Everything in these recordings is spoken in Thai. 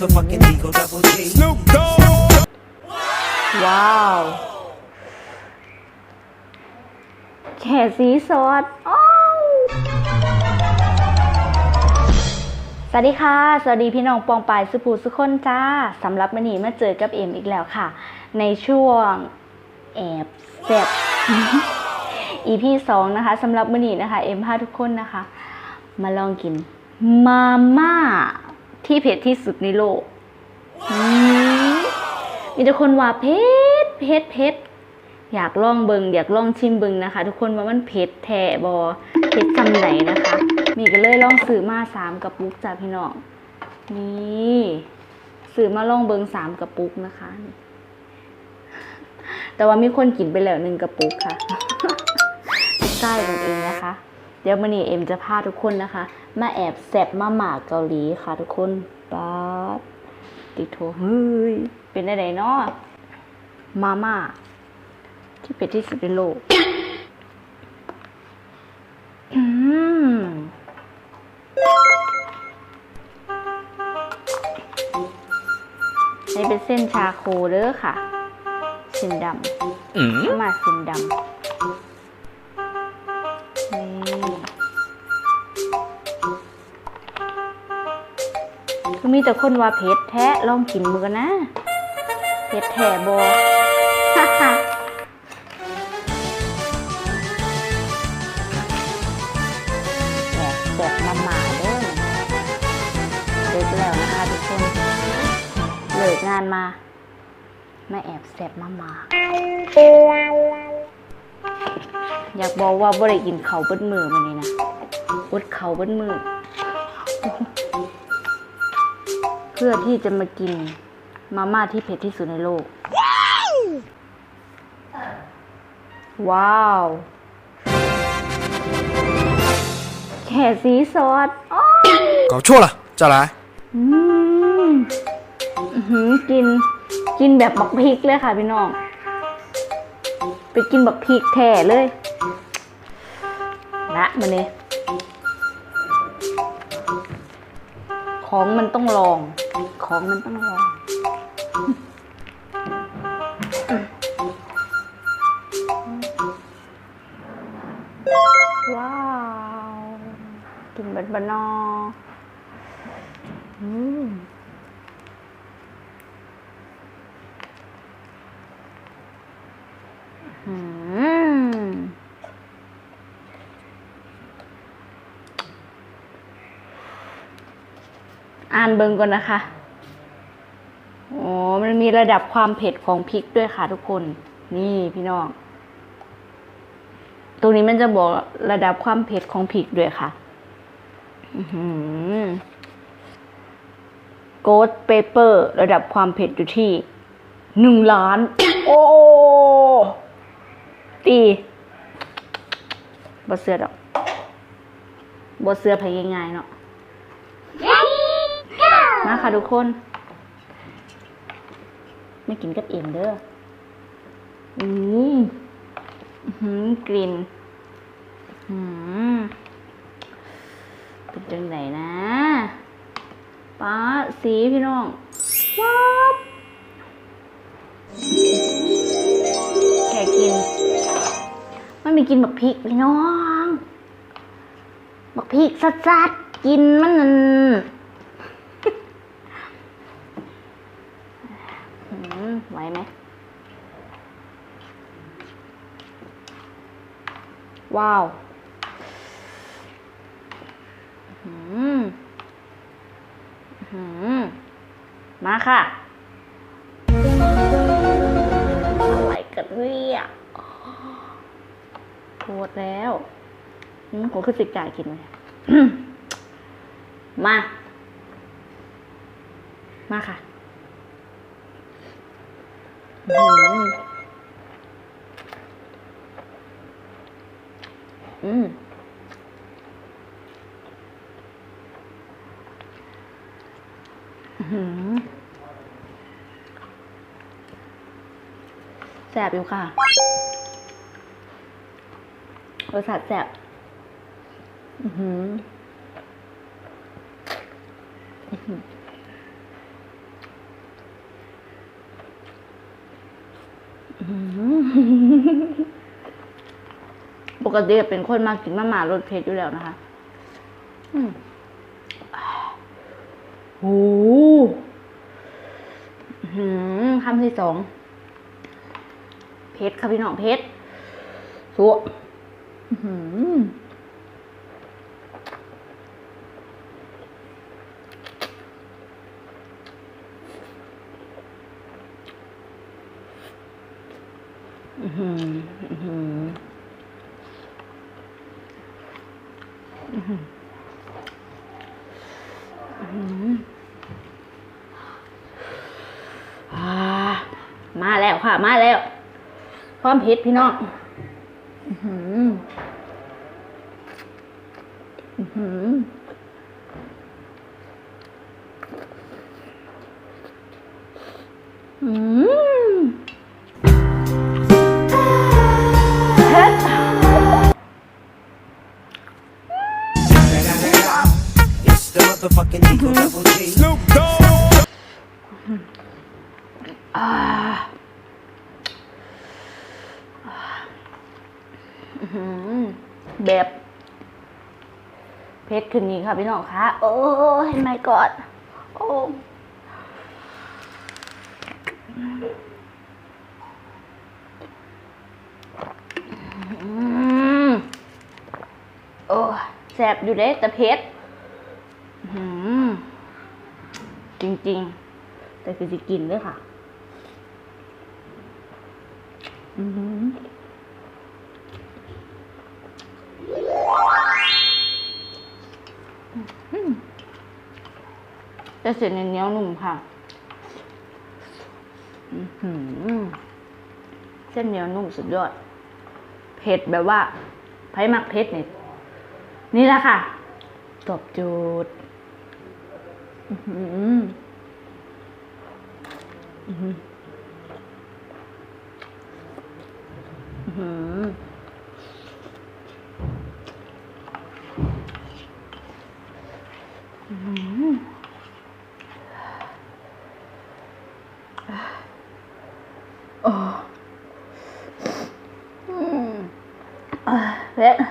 motherfucking Eagle Double G. Snoop Dogg. ว้าวแค่สีสดอ้าวสวัสดีค่ะ สวัสดีพี่น้องปองปายสุภูสุคนจ้าสำหรับวันนี้มาเจอกับเอ็มอีกแล้วค่ะ ในช่วงแอบแซ่บ EP สองนะคะสำหรับวันนี้นะคะ เอ็มพาทุกคนนะคะ มาลองกินมาม่า ที่เผ็ดที่สุดในโลก มีแต่คนว่าเผ็ดเผ็ดเผ็ดอยากลองเบิงอยากลองชิมเบิงนะคะ ทุกคนว่ามันเผ็ดแท้บอเผ็ดจำไหนนะคะ มีก็เลยลองซื้อมาสามกระปุกจ้าพี่น้องนี่ซื้อมาลองเบิงสามกระปุกนะคะ แต่ว่ามีคนกินไปแล้วหนึ่งกระปุกค่ะใช่กันเองนะคะ เดี๋ยวมันนี้เอ็มจะพาทุกคนนะคะ มาแอบแซบมาหมาเกาหลีค่ะทุกคนป๊าดติดโทเฮ้ย เป็นได้ไดเนาะมาม่าที่เป็นที่สุดในโลกอืมนี่เป็นเส้นชาโคเด้อค่ะสีดำมาม่าสีดำ มีแต่คนว่าเผ็ดแท้ลองกินมือกันนะเผ็ดแท้บอฮ่าฮ่าแอบแสบมาหมาเด้อเลิกแล้วนะคะทุกคนเลิกงานมามาแอบแสบมาหมาอยากบอกว่าบ่ได้กินเขาเบิ้ลมือมานี่นะอดเขาเบิ้ลมือ พื่อที่จะมากินมาม่าที่เผ็ดที่สุดในโลก ว้าว แค่สีซอสอ้อ 搞错了，再来。 อืมอื้อหือกิน กินแบบบักพริกเลยค่ะพี่น้อง ไปกินบักพริกแท้เลยนะมันนี่ของมันต้องลอง ของมันต้องลอว้าว กินบัดบานออืมอืมอ่านเบิ่งก่อนนะคะ ระดับความเผ็ดของพริกด้วยค่ะทุกคน นี่พี่น้อง ตรงนี้มันจะบอกระดับความเผ็ดของพริกด้วยค่ะโกดเปเปอร์ ระดับความเผ็ดอยู่ที่หนึ่งล้าน โอ้ ตีบอเสือดอกบอเสือพยง่ายๆเนาะมาค่ะทุกคน ไม่กินกับเอ็มเด้ออืมอื้อหือกลิ่นอืมเป็นจังไหนนะป้าสีพี่น้องว้าวแค่กิน มันมีกินบักพริกพี่น้องบักพริกสัดๆกินมันนั่น อืมไหวไหม ว้าวมอืมมาค่ะ อะไรกันเนี่ยปวดแล้วผมคือสิกจ่ายกินไหมมา มาค่ะ อืมอืมแสบอยู่ค่ะรสชาติแสบอือหืมอืม กติเป็นคนมากินมาม่ารสเผ็ดอยู่แล้วนะคะอืมโอ้โหอื้อหือคำที่สองเผ็ดค่ะพี่น้องเผ็ดสัวอื้อหืออื้อหืออื้อหือ อ่า มาแล้วค่ะ มาแล้ว พร้อมเผ็ดพี่น้องอือหือ อือหืออื เพชรคืนนี้ค่ะพี่น้องคะโอ้ยไม่กอดโอ้อืมโอ้แสบอยู่เด้แต่เพชรอื้อหือจริงๆ แต่คือจะกินด้วยค่ะ อือ จะเสียเนียวๆนุ่มค่ะเส้นเนียวนุ่มสุดยอด เผ็ดแบบว่าไผ่มักเผ็ดเนี่ยนี่แหละค่ะ ตอบโจทย์อื้อหืออื้อหืออื้อหือโอ้อืม อ่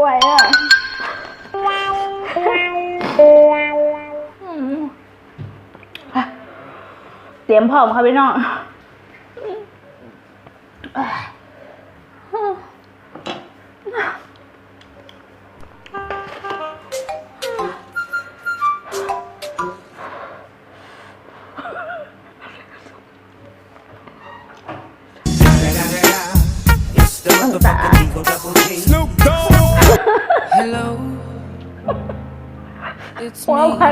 ไม่ไหวอะอืมเตรียมพร้อมค่ะพี่น้อง หัวพั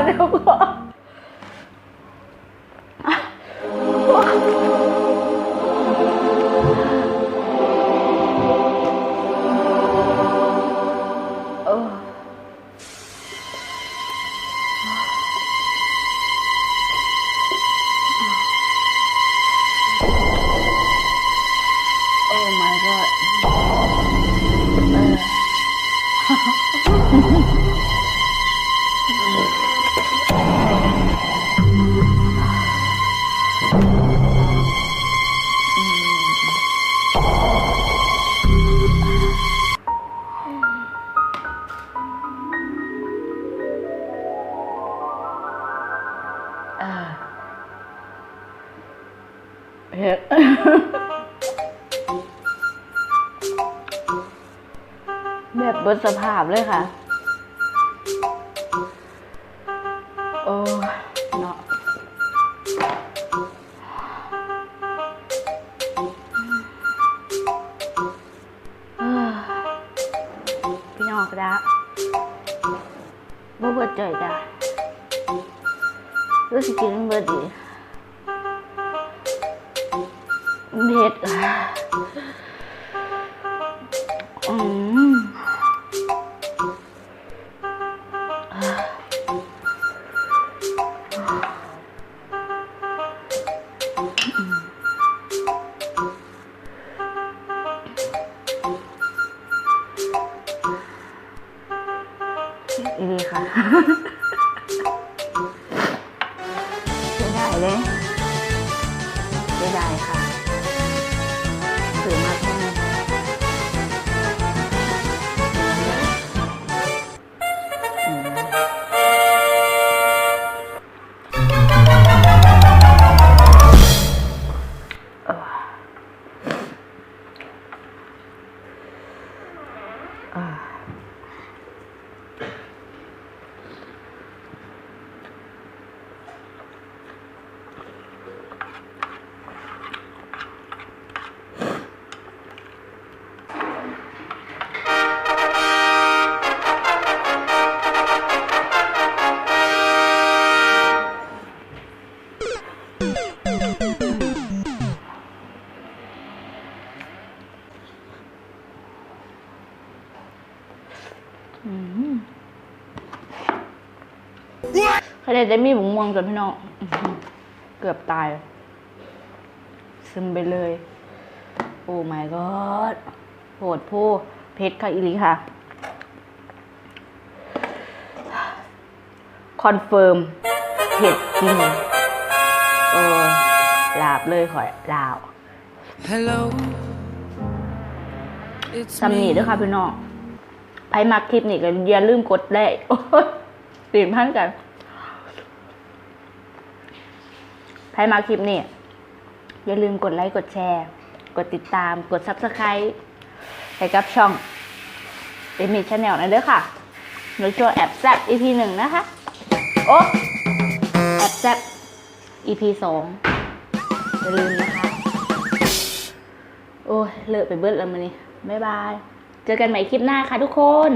เฮ็ดแบบบดสภาพเลยค่ะ โอ้เนาะพี่น้องกระดาบ่เบิดจ่อยจ้ะ รู้สึกกินเบิดดีเผ็ดอะอืมอีดีค่ะ เขาได้ได้มีบุ๋งมวงจนพี่น้องอื้อหือเกือบตาย ซึมไปเลย โอ้ my god โหดผู้เพชรค่ะอีหลีค่ะ คอนเฟิร์มเผ็ดจริงเออลาบเลยข่อยลาว Hello. It's สำนี me. ด้วยค่ะพี่น้องไพ่มักคลิปนี่ก็อย่าลืมกดได้โอ้ยตื่นพันกัน ไพ่มักคลิปนี่อย่าลืมกดไลค์กดแชร์ กดติดตามกด subscribe ให้กับช่องเอมิชแนลนะเด้อค่ะในช่วงแอบแซบ EP หนึ่งนะคะ โอ้แอบแซบ EP สองอย่าลืมนะคะ โอ้ยเลอะไปเบิดแล้วมันนี่บ๊ายบาย เจอกันใหม่คลิปหน้าค่ะทุกคน